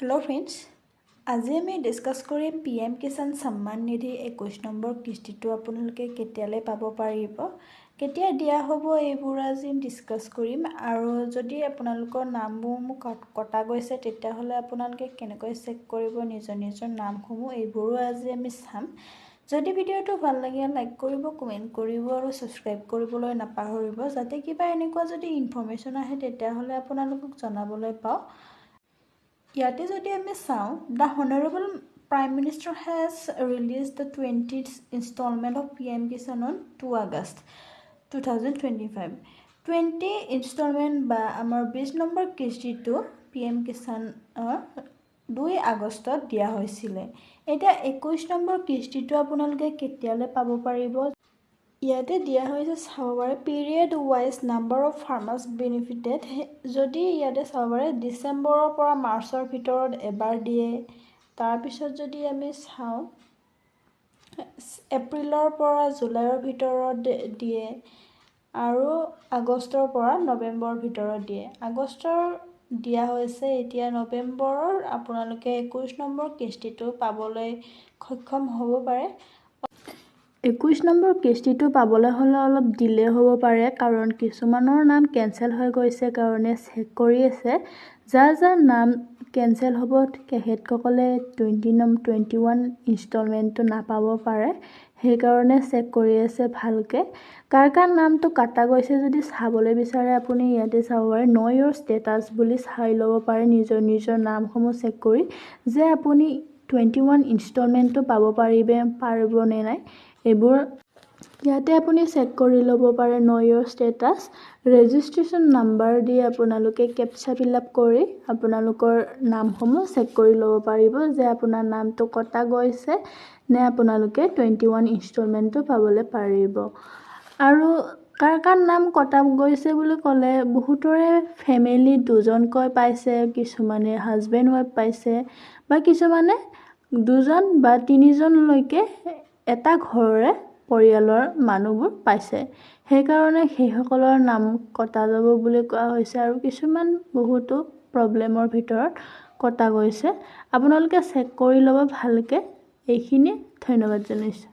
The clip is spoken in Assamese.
হেল্ল' ফ্ৰেণ্ডছ আজি আমি ডিছকাছ কৰিম পি এম কিষাণ সন্মান নিধি একৈছ নম্বৰ কিস্তিটো আপোনালোকে কেতিয়ালৈ পাব পাৰিব? কেতিয়া দিয়া হ'ব এইবোৰ আজি ডিছকাছ কৰিম আৰু যদি আপোনালোকৰ নামবোৰ মোক কটা গৈছে তেতিয়াহ'লে আপোনালোকে কেনেকৈ চেক কৰিব নিজৰ নিজৰ নামসমূহ এইবোৰো আজি আমি চাম। যদি ভিডিঅ'টো ভাল লাগে লাইক কৰিব কমেণ্ট কৰিব আৰু ছাবস্ক্ৰাইব কৰিবলৈ নাপাহৰিব যাতে কিবা এনেকুৱা যদি ইনফৰ্মেশ্যন আহে তেতিয়াহ'লে আপোনালোকক জনাবলৈ পাওঁ। ইয়াতে যদি আমি চাওঁ the honourable prime minister has release the twenty instalment of P M Kisan on two August two thousand twenty five twenty instalment বা আমাৰ বিছ নম্বৰ কিস্তিটো পি এম কিষাণৰ দুই আগষ্টত দিয়া হৈছিলে। এতিয়া একৈছ নম্বৰ কিস্তিটো আপোনালোকে কেতিয়ালৈ পাব পাৰিব? ইয়াতে দিয়া হৈছে চাব পাৰে period wise number of farmers benefited যদি ইয়াতে চাব পাৰে ডিচেম্বৰৰ পৰা মাৰ্চৰ ভিতৰত এবাৰ দিয়ে তাৰপিছত যদি আমি চাওঁ এপ্ৰিলৰ পৰা জুলাইৰ ভিতৰত দিয়ে আৰু আগষ্টৰ পৰা নৱেম্বৰৰ ভিতৰত দিয়ে। আগষ্টৰ দিয়া হৈছে এতিয়া নৱেম্বৰৰ আপোনালোকে একৈছ নম্বৰ কিস্তিটো পাবলৈ সক্ষম হ'ব পাৰে। একৈছ নম্বৰ কিস্তিটো পাবলৈ হ'লে অলপ ডিলে হ'ব পাৰে কাৰণ কিছুমানৰ নাম কেঞ্চেল হৈ গৈছে কাৰণে চেক কৰি আছে। যাৰ যাৰ নাম কেঞ্চেল হ'ব তেখেতসকলে টুৱেণ্টি নম টুৱেণ্টি ওৱান ইনষ্টলমেণ্টটো নাপাব পাৰে সেইকাৰণে চেক কৰি আছে ভালকৈ। কাৰ কাৰ নামটো কাটা গৈছে যদি চাবলৈ বিচাৰে আপুনি ইয়াতে চাব পাৰে। ন ইয়ৰ ষ্টেটাছ বুলি চাই ল'ব পাৰে নিজৰ নিজৰ নামসমূহ চেক কৰি যে আপুনি টুৱেণ্টি ওৱান ইনষ্টলমেণ্টটো পাব পাৰিব পাৰিবনে নাই। এইবোৰ ইয়াতে আপুনি চেক কৰি ল'ব পাৰে know your status registration number দি আপোনালোকে কেপচা ফিল আপ কৰি আপোনালোকৰ নামসমূহ চেক কৰি ল'ব পাৰিব যে আপোনাৰ নামটো কটা গৈছে নে আপোনালোকে টুৱেণ্টি ওৱান ইনষ্টলমেণ্টটো পাবলৈ পাৰিব। আৰু কাৰ কাৰ নাম কটা গৈছে বুলি ক'লে বহুতৰে ফেমিলি দুজনকৈ পাইছে কিছুমানে হাজবেণ্ড ৱাইফ পাইছে বা কিছুমানে দুজন বা তিনিজনলৈকে এটা ঘৰৰে পৰিয়ালৰ মানুহবোৰ পাইছে। সেইকাৰণে সেইসকলৰ নাম কটা যাব বুলি কোৱা হৈছে আৰু কিছুমান বহুতো প্ৰব্লেমৰ ভিতৰত কটা গৈছে। আপোনালোকে চেক কৰি ল'ব ভালকৈ। এইখিনিয়ে ধন্যবাদ জনাইছোঁ।